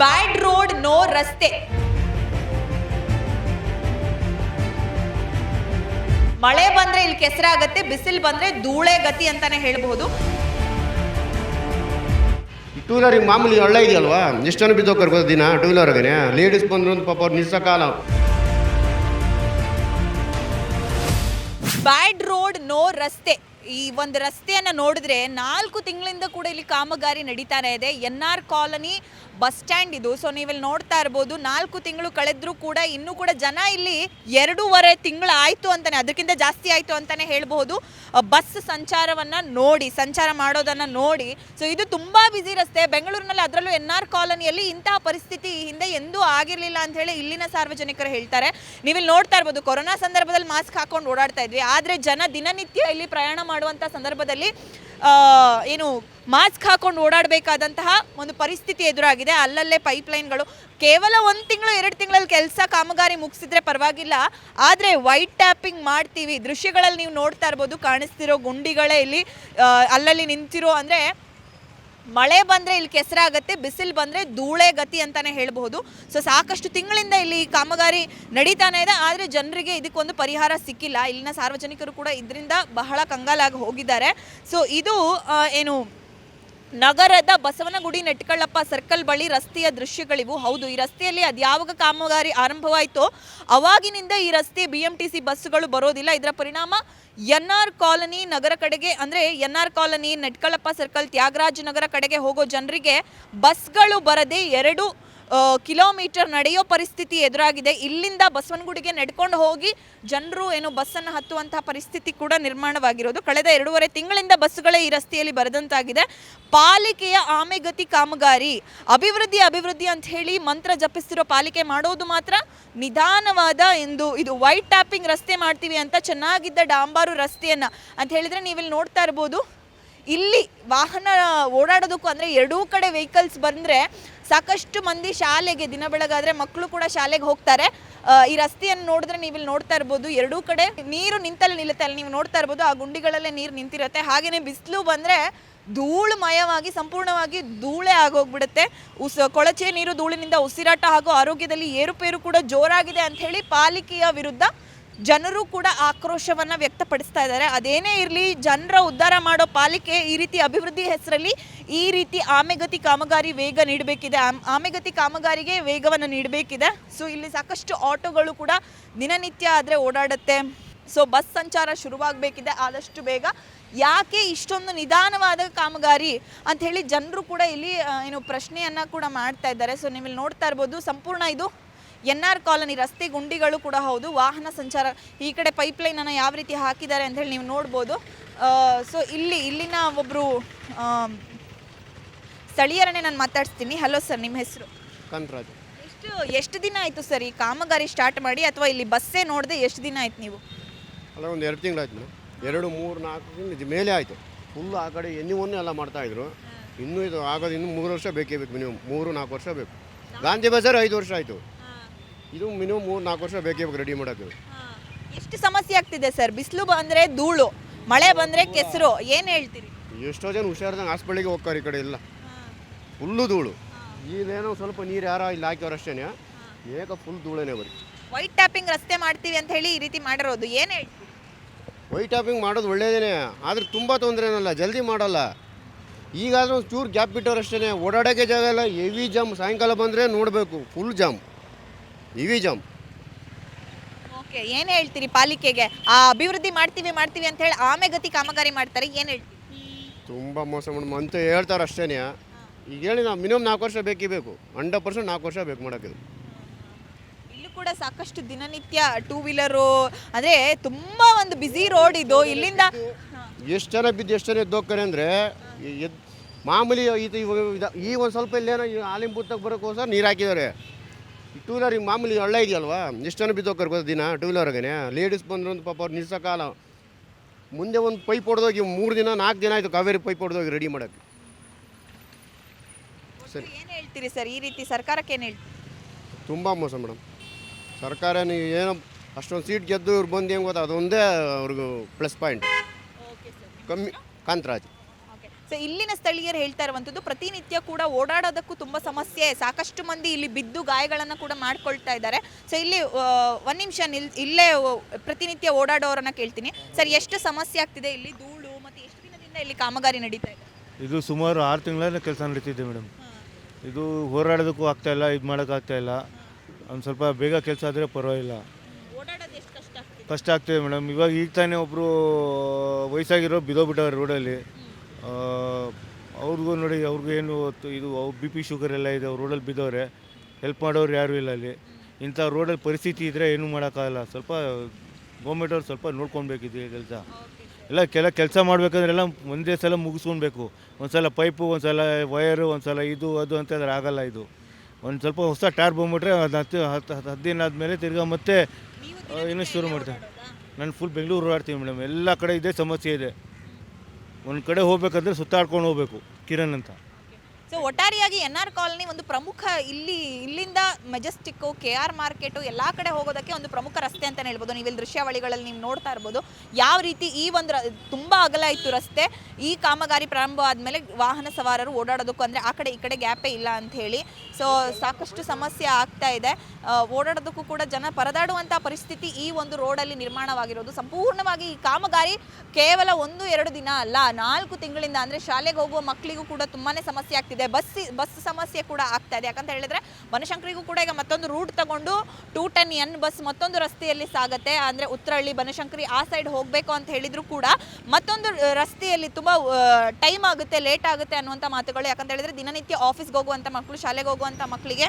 ಬ್ಯಾಡ್ road no ರಸ್ತೆ. ಮಳೆ ಬಂದ್ರೆ ಇಲ್ಲಿ ಕೆಸರಾಗತ್ತೆ ಬಿಸಿಲು ಬಂದ್ರೆ ಧೂಳೆ ಗತಿ ಅಂತಾನೆ ಹೇಳಬಹುದು. ಟೂ ವೀಲರಿಗೆ ಮಾಮೂಲಿ ಹಳ್ಳ ಇದೆಯಲ್ವಾ? ಎಷ್ಟು ಜನ ಬಿದ್ದೋಗ್ತಾರೆ ಗೊತ್ತಾ ದಿನ ಟೂ ವೀಲರ್ಗೆ ಲೇಡೀಸ್ ಬಂದ್ರು ಅಂತ ಪಾಪ ಅವ್ರು ಕಾಲ. ಬ್ಯಾಡ್ ರೋಡ್ ನೋ ರಸ್ತೆ. ಈ ಒಂದು ರಸ್ತೆಯನ್ನು ನೋಡಿದ್ರೆ ನಾಲ್ಕು ತಿಂಗಳಿಂದ ಕೂಡ ಇಲ್ಲಿ ಕಾಮಗಾರಿ ನಡೀತಾನೆ ಇದೆ. N R colony bus stand ಇದು. ಸೊ ನೀವಿಲ್ಲಿ ನೋಡ್ತಾ ಇರ್ಬೋದು, ನಾಲ್ಕು ತಿಂಗಳು ಕಳೆದ್ರೂ ಕೂಡ ಇನ್ನೂ ಕೂಡ ಜನ ಇಲ್ಲಿ ಎರಡೂವರೆ ತಿಂಗಳು ಆಯ್ತು ಅಂತಾನೆ, ಅದಕ್ಕಿಂತ ಜಾಸ್ತಿ ಆಯ್ತು ಅಂತಾನೆ ಹೇಳ್ಬಹುದು. ಬಸ್ ಸಂಚಾರವನ್ನ ನೋಡಿ, ಸಂಚಾರ ಮಾಡೋದನ್ನ ನೋಡಿ. ಸೊ ಇದು ತುಂಬಾ ಬಿಸಿ ರಸ್ತೆ. ಬೆಂಗಳೂರಿನಲ್ಲಿ ಅದರಲ್ಲೂ ಎನ್ ಆರ್ ಕಾಲೋನಿಯಲ್ಲಿ ಇಂತಹ ಪರಿಸ್ಥಿತಿ ಹಿಂದೆ ಎಂದೂ ಆಗಿರಲಿಲ್ಲ ಅಂತ ಹೇಳಿ ಇಲ್ಲಿನ ಸಾರ್ವಜನಿಕರು ಹೇಳ್ತಾರೆ. ನೀವಿಲ್ಲಿ ನೋಡ್ತಾ ಇರ್ಬೋದು, ಕೊರೋನಾ ಸಂದರ್ಭದಲ್ಲಿ ಮಾಸ್ಕ್ ಹಾಕೊಂಡು ಓಡಾಡ್ತಾ ಇದ್ವಿ. ಆದರೆ ಜನ ದಿನನಿತ್ಯ ಇಲ್ಲಿ ಪ್ರಯಾಣ ಮಾಡುವಂಥ ಸಂದರ್ಭದಲ್ಲಿ ಏನು ಮಾಸ್ಕ್ ಹಾಕೊಂಡು ಓಡಾಡಬೇಕಾದಂತಹ ಒಂದು ಪರಿಸ್ಥಿತಿ ಎದುರಾಗಿದೆ. ಅಲ್ಲಲ್ಲೇ ಪೈಪ್ಲೈನ್ಗಳು ಕೇವಲ ಒಂದು ತಿಂಗಳು, ಎರಡು ತಿಂಗಳಲ್ಲಿ ಕೆಲಸ ಕಾಮಗಾರಿ ಮುಗಿಸಿದ್ರೆ ಪರವಾಗಿಲ್ಲ. ಆದರೆ ವೈಟ್ ಟ್ಯಾಪಿಂಗ್ ಮಾಡ್ತೀವಿ. ದೃಶ್ಯಗಳಲ್ಲಿ ನೀವು ನೋಡ್ತಾ ಇರ್ಬೋದು, ಕಾಣಿಸ್ತಿರೋ ಗುಂಡಿಗಳೇ ಇಲ್ಲಿ ಅಲ್ಲಲ್ಲಿ ನಿಂತಿರೋ ಅಂದರೆ ಮಳೆ ಬಂದರೆ ಇಲ್ಲಿ ಕೆಸರಾಗತ್ತೆ, ಬಿಸಿಲು ಬಂದರೆ ಧೂಳೆ ಗತಿ ಅಂತಲೇ ಹೇಳಬಹುದು. ಸೊ ಸಾಕಷ್ಟು ತಿಂಗಳಿಂದ ಇಲ್ಲಿ ಕಾಮಗಾರಿ ನಡೀತಾನೆ ಇದೆ. ಆದರೆ ಜನರಿಗೆ ಇದಕ್ಕೊಂದು ಪರಿಹಾರ ಸಿಕ್ಕಿಲ್ಲ. ಇಲ್ಲಿನ ಸಾರ್ವಜನಿಕರು ಕೂಡ ಇದರಿಂದ ಬಹಳ ಕಂಗಾಲಾಗಿ ಹೋಗಿದ್ದಾರೆ. ಸೊ ಇದು ಏನು ನಗರದ ಬಸವನಗುಡಿ ನೆಟ್ಕಳ್ಳಪ್ಪ ಸರ್ಕಲ್ ಬಳಿ ರಸ್ತೆಯ ದೃಶ್ಯಗಳಿವು. ಹೌದು, ಈ ರಸ್ತೆಯಲ್ಲಿ ಅದು ಯಾವಾಗ ಕಾಮಗಾರಿ ಆರಂಭವಾಯಿತೋ ಅವಾಗಿನಿಂದ ಈ ರಸ್ತೆ ಬಿ ಎಂ ಟಿ ಸಿ ಬಸ್ಸುಗಳು ಬರೋದಿಲ್ಲ. ಇದರ ಪರಿಣಾಮ ಎನ್ ಆರ್ ಕಾಲನಿ ನಗರ ಕಡೆಗೆ, ಅಂದರೆ N R colony Netkalappa circle Thyagaraja Nagar ಕಡೆಗೆ ಹೋಗೋ ಜನರಿಗೆ ಬಸ್ಗಳು ಬರದೆ ಎರಡು ಕಿಲೋಮೀಟರ್ ನಡೆಯೋ ಪರಿಸ್ಥಿತಿ ಎದುರಾಗಿದೆ. ಇಲ್ಲಿಂದ ಬಸವನಗುಡಿಗೆ ನಡ್ಕೊಂಡು ಹೋಗಿ ಜನರು ಏನು ಬಸ್ಸನ್ನು ಹತ್ತುವಂತಹ ಪರಿಸ್ಥಿತಿ ಕೂಡ ನಿರ್ಮಾಣವಾಗಿರೋದು. ಕಳೆದ ಎರಡೂವರೆ ತಿಂಗಳಿಂದ ಬಸ್ಸುಗಳೇ ಈ ರಸ್ತೆಯಲ್ಲಿ ಬರೆದಂತಾಗಿದೆ. ಪಾಲಿಕೆಯ ಆಮೆಗತಿ ಕಾಮಗಾರಿ. ಅಭಿವೃದ್ಧಿ ಅಭಿವೃದ್ಧಿ ಅಂತ ಹೇಳಿ ಮಂತ್ರ ಜಪಿಸ್ತಿರೋ ಪಾಲಿಕೆ ಮಾಡೋದು ಮಾತ್ರ ನಿಧಾನವಾದ ಎಂದು ಇದು ವೈಟ್ ಟ್ಯಾಪಿಂಗ್ ರಸ್ತೆ ಮಾಡ್ತೀವಿ ಅಂತ ಚೆನ್ನಾಗಿದ್ದ ಡಾಂಬಾರು ರಸ್ತೆಯನ್ನು. ಅಂತ ಹೇಳಿದ್ರೆ ನೀವಿಲ್ಲಿ ನೋಡ್ತಾ ಇರ್ಬೋದು. ಇಲ್ಲಿ ವಾಹನ ಓಡಾಡೋದಕ್ಕೂ ಅಂದರೆ ಎರಡೂ ಕಡೆ ವೆಹಿಕಲ್ಸ್ ಬಂದರೆ ಸಾಕಷ್ಟು ಮಂದಿ ಶಾಲೆಗೆ, ದಿನ ಬೆಳಗಾದರೆ ಮಕ್ಕಳು ಕೂಡ ಶಾಲೆಗೆ ಹೋಗ್ತಾರೆ. ಈ ರಸ್ತೆಯನ್ನು ನೋಡಿದ್ರೆ ನೀವು ಇಲ್ಲಿ ನೋಡ್ತಾ ಇರ್ಬೋದು, ಎರಡೂ ಕಡೆ ನೀರು ನಿಂತಲ್ಲಿ ನಿಲ್ಲುತ್ತೆ. ಅಲ್ಲಿ ನೀವು ನೋಡ್ತಾ ಇರ್ಬೋದು, ಆ ಗುಂಡಿಗಳಲ್ಲೇ ನೀರು ನಿಂತಿರುತ್ತೆ. ಹಾಗೆಯೇ ಬಿಸಿಲು ಬಂದರೆ ಧೂಳುಮಯವಾಗಿ, ಸಂಪೂರ್ಣವಾಗಿ ಧೂಳೆ ಆಗೋಗ್ಬಿಡುತ್ತೆ. ಉಸ್, ಕೊಳಚೆ ನೀರು ಧೂಳಿನಿಂದ ಉಸಿರಾಟ ಹಾಗೂ ಆರೋಗ್ಯದಲ್ಲಿ ಏರುಪೇರು ಕೂಡ ಜೋರಾಗಿದೆ ಅಂತ ಪಾಲಿಕೆಯ ವಿರುದ್ಧ ಜನರು ಕೂಡ ಆಕ್ರೋಶವನ್ನ ವ್ಯಕ್ತಪಡಿಸ್ತಾ ಇದ್ದಾರೆ. ಅದೇನೇ ಇರಲಿ, ಜನರ ಉದ್ಧಾರ ಮಾಡೋ ಪಾಲಿಕೆ ಈ ರೀತಿ ಅಭಿವೃದ್ಧಿ ಹೆಸರಲ್ಲಿ ಈ ರೀತಿ ಆಮೆಗತಿ ಕಾಮಗಾರಿ ವೇಗ ನೀಡಬೇಕಿದೆ. ಆಮ್- ಆಮೆಗತಿ ಕಾಮಗಾರಿಗೆ ವೇಗವನ್ನು ನೀಡಬೇಕಿದೆ. ಸೊ ಇಲ್ಲಿ ಸಾಕಷ್ಟು ಆಟೋಗಳು ಕೂಡ ದಿನನಿತ್ಯ ಆದರೆ ಓಡಾಡುತ್ತೆ. ಸೊ ಬಸ್ ಸಂಚಾರ ಶುರುವಾಗಬೇಕಿದೆ ಆದಷ್ಟು ಬೇಗ. ಯಾಕೆ ಇಷ್ಟೊಂದು ನಿಧಾನವಾದ ಕಾಮಗಾರಿ ಅಂತ ಹೇಳಿ ಜನರು ಕೂಡ ಇಲ್ಲಿ ಏನು ಪ್ರಶ್ನೆಯನ್ನು ಕೂಡ ಮಾಡ್ತಾ ಇದ್ದಾರೆ. ಸೊ ನೀವು ನೋಡ್ತಾ ಇರ್ಬೋದು. ಸಂಪೂರ್ಣ ಇದು ಎನ್ ಆರ್ ಕಾಲನಿ ರಸ್ತೆ ಗುಂಡಿಗಳು ಕೂಡ ಹೌದು ವಾಹನ ಸಂಚಾರ ಈ ಕಡೆ ಪೈಪ್ಲೈನನ್ನು ಯಾವ ರೀತಿ ಹಾಕಿದ್ದಾರೆ ಅಂತ ಹೇಳಿ ನೀವು ನೋಡ್ಬೋದು. ಸೊ ಇಲ್ಲಿ ಇಲ್ಲಿನ ಒಬ್ಬರು ಸ್ಥಳೀಯರನ್ನೇ ನಾನು ಮಾತಾಡ್ಸ್ತೀನಿ. ಹಲೋ ಸರ್ ನಿಮ್ಮ ಹೆಸರು? ಕಾಂತರಾಜ್ ಎಷ್ಟು ಎಷ್ಟು ದಿನ ಆಯಿತು ಸರ್ ಈ ಕಾಮಗಾರಿ ಸ್ಟಾರ್ಟ್ ಮಾಡಿ ಅಥವಾ ಇಲ್ಲಿ ಬಸ್ಸೇ ನೋಡದೆ ಎಷ್ಟು ದಿನ ಆಯ್ತು ನೀವು? ಅಲ್ಲ ಒಂದು ಎರಡು ತಿಂಗಳಾಯ್ತು ಎರಡು ಮೂರು ನಾಲ್ಕು ತಿಂಗಳು ಮೇಲೆ ಆಯಿತು. ಫುಲ್ ಆ ಕಡೆ ಎಣ್ಣೆ ಒನ್ನೆ ಎಲ್ಲ ಮಾಡ್ತಾಯಿದ್ರು ಇನ್ನೂ ಇದು ಆಗೋದು ಇನ್ನೂ ಮೂರು ವರ್ಷ ಬೇಕೇ ಬೇಕು ಮಿನಿಮಮ್ ಮೂರು ನಾಲ್ಕು ವರ್ಷ ಬೇಕು. ಗಾಂಧಿ ಬಜಾರ್ ಐದು ವರ್ಷ ಆಯಿತು. ಇದು ಮಿನಿಮಮ್ ಮೂರು ನಾಲ್ಕು ವರ್ಷ ಬೇಕೇ ಬೇಕು ರೆಡಿ ಮಾಡೋಕ್ಕೆ ಎಷ್ಟು ಸಮಸ್ಯೆ ಆಗ್ತಿದೆ ಸರ್? ಬಿಸಿಲು ಬಂದರೆ ಧೂಳು ಮಳೆ ಬಂದರೆ ಕೆಸರು ಏನು ಹೇಳ್ತೀರಿ? ಎಷ್ಟೋ ಜನ ಹುಷಾರ್ದಂಗೆ ಹಾಸ್ಪಿಟ್ಲಿಗೆ ಹೋಗ್ತಾರೆ ಈ ಕಡೆ ಎಲ್ಲ. ಫುಲ್ಲು ಧೂಳು. ಇಲ್ಲೇನೋ ಸ್ವಲ್ಪ ನೀರು ಯಾರೋ ಇಲ್ಲಿ ಹಾಕ್ಯವ್ರು ಅಷ್ಟೇ ಏಕ ಫುಲ್ ಧೂಳೇನೆ ಬರೀ. ವೈಟ್ ಟ್ಯಾಪಿಂಗ್ ರಸ್ತೆ ಮಾಡ್ತೀವಿ ಅಂತ ಹೇಳಿ ಈ ರೀತಿ ಮಾಡಿರೋದು. ಏನು ಹೇಳ್ತೀರಿ? ವೈಟ್ ಟ್ಯಾಪಿಂಗ್ ಮಾಡೋದು ಒಳ್ಳೇದೇನೆ. ಆದರೆ ತುಂಬ ತೊಂದರೆನಲ್ಲ ಜಲ್ದಿ ಮಾಡಲ್ಲ. ಈಗಾದರೂ ಒಂದು ಚೂರು ಗ್ಯಾಪ್ ಬಿಟ್ಟವ್ರು ಅಷ್ಟೇ ಓಡಾಡೋಕ್ಕೆ ಜಾಗ ಇಲ್ಲ. ಹೆವಿ ಜಾಮ್ ಸಾಯಂಕಾಲ ಬಂದರೆ ನೋಡಬೇಕು. ಫುಲ್ ಜಾಮ್ ಜಾಮ್ ಓಕೆ ಏನು ಹೇಳ್ತೀರಿ ಪಾಲಿಕೆಗೆ? ಆ ಅಭಿವೃದ್ಧಿ ಮಾಡ್ತೀವಿ ಮಾಡ್ತೀವಿ ಅಂತ ಹೇಳಿ ಆಮೆಗತಿ ಕಾಮಗಾರಿ ಮಾಡ್ತಾರೆ ಏನು ಹೇಳ್ತೀರಿ? ತುಂಬ ಮೋಸ ಮಾಡಿ ಅಂತ ಹೇಳ್ತಾರೆ ಅಷ್ಟೇನೆ. ಈಗ ಹೇಳಿ ನಾವು ಮಿನಿಮಮ್ ನಾಲ್ಕು ವರ್ಷ ಬೇಕೇ ಬೇಕು. ಹಂಡ್ರೆಡ್ ಪರ್ಸೆಂಟ್ ನಾಲ್ಕು ವರ್ಷ ಬೇಕು ಮಾಡೋಕ್ಕೆ. ಇಲ್ಲೂ ಕೂಡ ಸಾಕಷ್ಟು ದಿನನಿತ್ಯ ಟೂ ವೀಲರು ಅಂದರೆ ತುಂಬ ಒಂದು ಬ್ಯುಸಿ ರೋಡ್ ಇದು. ಇಲ್ಲಿಂದ ಎಷ್ಟು ಜನ ಬಿದ್ದು ಎಷ್ಟು ಜನ ಎದ್ದೋಗ್ತಾರೆ ಅಂದರೆ ಅಂದ್ರೆ ಮಾಮೂಲಿ ಇದು ಈ ಒಂದು ಸ್ವಲ್ಪ ಇಲ್ಲೇನೋ ಬುತ್ತಕ್ಕೆ ಬರೋಕ್ಕೋಸ್ಕರ ನೀರು ಹಾಕಿದ್ದಾರೆ. ಟೂ ವೀಲರ್ ಈಗ ಮಾಮೂಲಿ ಹಳ್ಳ ಇದೆಯಲ್ವಾ? ಎಷ್ಟು ಜನ ಬಿದ್ದೋಗ್ತಾರೆ ಗೊತ್ತಾ ದಿನ ಟೂ ವೀಲರ್ಗೆ ಲೇಡೀಸ್ ಬಂದ್ರೆ ಅಂತ ಪಾಪ ಅವ್ರು ನಿಲ್ಸೋಕಾಲ ಮುಂದೆ ಒಂದು ಪೈಪ್ ಹೊಡೆದೋಗಿ ಮೂರು ದಿನ ನಾಲ್ಕು ದಿನ ಆಯಿತು ಕಾವೇರಿ ಪೈಪ್ ಹೊಡೆದೋಗಿ ರೆಡಿ ಮಾಡೋಕ್ಕೆ. ಸರಿ. ಏನು ಹೇಳ್ತೀರಿ ಸರ್? ಈ ರೀತಿ ಸರ್ಕಾರಕ್ಕೆ ಏನು ಹೇಳ್ತೀರಿ? ತುಂಬ ಮೋಸ ಮೇಡಮ್ ಸರ್ಕಾರ ನೀವು ಏನೋ ಅಷ್ಟೊಂದು ಸೀಟ್ ಗೆದ್ದು ಇವ್ರು ಬಂದು ಹೆಂಗೆ ಗೊತ್ತಾ ಅದೊಂದೇ ಅವ್ರಿಗೂ ಪ್ಲಸ್ ಪಾಯಿಂಟ್ ಕಮ್ಮಿ ಕಾಂತರಾಜ್. ಸೊ ಇಲ್ಲಿನ ಸ್ಥಳೀಯರು ಹೇಳ್ತಾ ಇರುವಂಥದ್ದು ಪ್ರತಿನಿತ್ಯ ಕೂಡ ಓಡಾಡೋದಕ್ಕೂ ತುಂಬ ಸಮಸ್ಯೆ. ಸಾಕಷ್ಟು ಮಂದಿ ಇಲ್ಲಿ ಬಿದ್ದು ಗಾಯಗಳನ್ನು ಕೂಡ ಮಾಡ್ಕೊಳ್ತಾ ಇದ್ದಾರೆ. ಸೊ ಇಲ್ಲಿ ಒಂದು ನಿಮಿಷ ನಿಲ್ ಇಲ್ಲೇ ಪ್ರತಿನಿತ್ಯ ಓಡಾಡೋರನ್ನ ಕೇಳ್ತೀನಿ. ಸರ್ ಎಷ್ಟು ಸಮಸ್ಯೆ ಆಗ್ತಿದೆ ಇಲ್ಲಿ? ಧೂಳು ಮತ್ತು ಎಷ್ಟು ದಿನದಿಂದ ಇಲ್ಲಿ ಕಾಮಗಾರಿ ನಡೀತಾ ಇದೆ? ಇದು ಸುಮಾರು ಆರು ತಿಂಗಳ ಕೆಲಸ ನಡೀತಿದೆ ಮೇಡಮ್. ಇದು ಹೋರಾಡೋದಕ್ಕೂ ಆಗ್ತಾ ಇಲ್ಲ ಇದು ಮಾಡೋಕ್ಕಾಗ್ತಾ ಇಲ್ಲ. ಒಂದು ಸ್ವಲ್ಪ ಬೇಗ ಕೆಲಸ ಆದರೆ ಪರವಾಗಿಲ್ಲ. ಓಡಾಡೋದು ಎಷ್ಟು ಕಷ್ಟ ಆಗ್ತಿದೆ? ಕಷ್ಟ ಆಗ್ತಿದೆ ಮೇಡಮ್. ಇವಾಗ ಈಗ ತಾನೇ ಒಬ್ಬರು ವಯಸ್ಸಾಗಿರೋ ಬಿದ್ದೋಗ್ಬಿಟ್ಟವ್ರೆ ರೋಡಲ್ಲಿ ಅವ್ರಿಗೂ ನೋಡಿ ಅವ್ರಿಗೂ ಏನು ಹೊತ್ತು ಇದು ಬಿ ಪಿ ಶುಗರ್ ಎಲ್ಲ ಇದೆ ಅವ್ರು ರೋಡಲ್ಲಿ ಬಿದ್ದವ್ರೆ ಹೆಲ್ಪ್ ಮಾಡೋರು ಯಾರೂ ಇಲ್ಲ ಅಲ್ಲಿ. ಇಂಥ ರೋಡಲ್ಲಿ ಪರಿಸ್ಥಿತಿ ಇದ್ದರೆ ಏನೂ ಮಾಡೋಕ್ಕಾಗಲ್ಲ. ಸ್ವಲ್ಪ ಗೌರ್ಮೆಂಟ್ ಅವ್ರು ಸ್ವಲ್ಪ ನೋಡ್ಕೊಳ್ಬೇಕಿದೆ ಕೆಲಸ. ಎಲ್ಲ ಕೆಲ ಕೆಲಸ ಮಾಡಬೇಕಂದ್ರೆ ಎಲ್ಲ ಒಂದೇ ಸಲ ಮುಗಿಸ್ಕೊಳ್ಬೇಕು. ಒಂದು ಸಲ ಪೈಪು ಒಂದು ಸಲ ವಯರು ಒಂದು ಸಲ ಇದು ಅದು ಅಂತಂದ್ರೆ ಆಗಲ್ಲ ಇದು. ಒಂದು ಸ್ವಲ್ಪ ಹೊಸ ಟಾರ್ ಬಂದ್ಬಿಟ್ರೆ ಅದು ಹತ್ತು ಹತ್ತು ಹತ್ತು ಹತ್ತು ದಿನ ಆದಮೇಲೆ ತಿರ್ಗಾ ಮತ್ತೆ ಇನ್ನೂ ಶುರು ಮಾಡ್ತಾರೆ ನಾನು ಫುಲ್ ಬೆಂಗಳೂರು ಓಡಾಡ್ತೀನಿ ಮೇಡಮ್ ಎಲ್ಲ ಕಡೆ ಇದೇ ಸಮಸ್ಯೆ ಇದೆ. ಒಂದು ಕಡೆ ಹೋಗ್ಬೇಕಂದ್ರೆ ಸುತ್ತಾಡ್ಕೊಂಡು ಹೋಗ್ಬೇಕು ಕಿರಣ್ ಅಂತ. ಸೊ ಒಟ್ಟಾರಿಯಾಗಿ ಎನ್ ಆರ್ ಕಾಲನಿ ಒಂದು ಪ್ರಮುಖ ಇಲ್ಲಿ, ಇಲ್ಲಿಂದ ಮೆಜೆಸ್ಟಿಕ್ಕು ಕೆ ಆರ್ ಮಾರ್ಕೆಟು ಎಲ್ಲ ಕಡೆ ಹೋಗೋದಕ್ಕೆ ಒಂದು ಪ್ರಮುಖ ರಸ್ತೆ ಅಂತಲೇ ಹೇಳ್ಬೋದು. ನೀವು ಇಲ್ಲಿ ದೃಶ್ಯಾವಳಿಗಳಲ್ಲಿ ನೀವು ನೋಡ್ತಾ ಇರ್ಬೋದು. ಯಾವ ರೀತಿ ಈ ಒಂದು ತುಂಬ ಅಗಲ ಇತ್ತು ರಸ್ತೆ, ಈ ಕಾಮಗಾರಿ ಪ್ರಾರಂಭ ಆದಮೇಲೆ ವಾಹನ ಸವಾರರು ಓಡಾಡೋದಕ್ಕೂ ಅಂದರೆ ಆ ಕಡೆ ಈ ಕಡೆ ಗ್ಯಾಪೇ ಇಲ್ಲ ಅಂತ ಹೇಳಿ. ಸೊ ಸಾಕಷ್ಟು ಸಮಸ್ಯೆ ಆಗ್ತಾ ಇದೆ. ಓಡಾಡೋದಕ್ಕೂ ಕೂಡ ಜನ ಪರದಾಡುವಂಥ ಪರಿಸ್ಥಿತಿ ಈ ಒಂದು ರೋಡಲ್ಲಿ ನಿರ್ಮಾಣವಾಗಿರೋದು. ಸಂಪೂರ್ಣವಾಗಿ ಈ ಕಾಮಗಾರಿ ಕೇವಲ ಒಂದು, ಎರಡು ದಿನ ಅಲ್ಲ, ನಾಲ್ಕು ತಿಂಗಳಿಂದ ಅಂದರೆ ಶಾಲೆಗೆ ಹೋಗುವ ಮಕ್ಕಳಿಗೂ ಕೂಡ ತುಂಬಾ ಸಮಸ್ಯೆ ಆಗ್ತಿದೆ. ಬಸ್ ಬಸ್ ಸಮಸ್ಯೆ ಕೂಡ ಆಗ್ತಾ ಇದೆ. ಯಾಕಂತ ಹೇಳಿದ್ರೆ ಬನಶಂಕರಿಗೂ ಕೂಡ ಈಗ ಮತ್ತೊಂದು ರೂಟ್ ತಗೊಂಡು ಟೂ ಟೆನ್ ಎನ್ ಬಸ್ ಮತ್ತೊಂದು ರಸ್ತೆಯಲ್ಲಿ ಸಾಗತ್ತೆ. ಅಂದರೆ ಉತ್ತರಹಳ್ಳಿ ಬನಶಂಕರಿ ಆ ಸೈಡ್ ಹೋಗಬೇಕು ಅಂತ ಹೇಳಿದ್ರು ಕೂಡ ಮತ್ತೊಂದು ರಸ್ತೆಯಲ್ಲಿ ತುಂಬ ಟೈಮ್ ಆಗುತ್ತೆ ಲೇಟ್ ಆಗುತ್ತೆ ಅನ್ನುವಂಥ ಮಾತುಗಳು. ಯಾಕಂತ ಹೇಳಿದ್ರೆ ದಿನನಿತ್ಯ ಆಫೀಸ್ಗೆ ಹೋಗುವಂಥ ಮಕ್ಕಳು ಶಾಲೆಗೆ ಹೋಗುವಂಥ ಮಕ್ಕಳಿಗೆ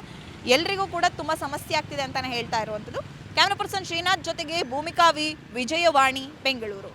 ಎಲ್ರಿಗೂ ಕೂಡ ತುಂಬ ಸಮಸ್ಯೆ ಆಗ್ತಿದೆ ಅಂತಾನೆ ಹೇಳ್ತಾ ಇರುವಂಥದ್ದು. ಕ್ಯಾಮ್ರಾ ಪರ್ಸನ್ ಶ್ರೀನಾಥ್ ಜೊತೆಗೆ ಭೂಮಿಕಾ ವಿ ವಿಜಯವಾಣಿ, ಬೆಂಗಳೂರು.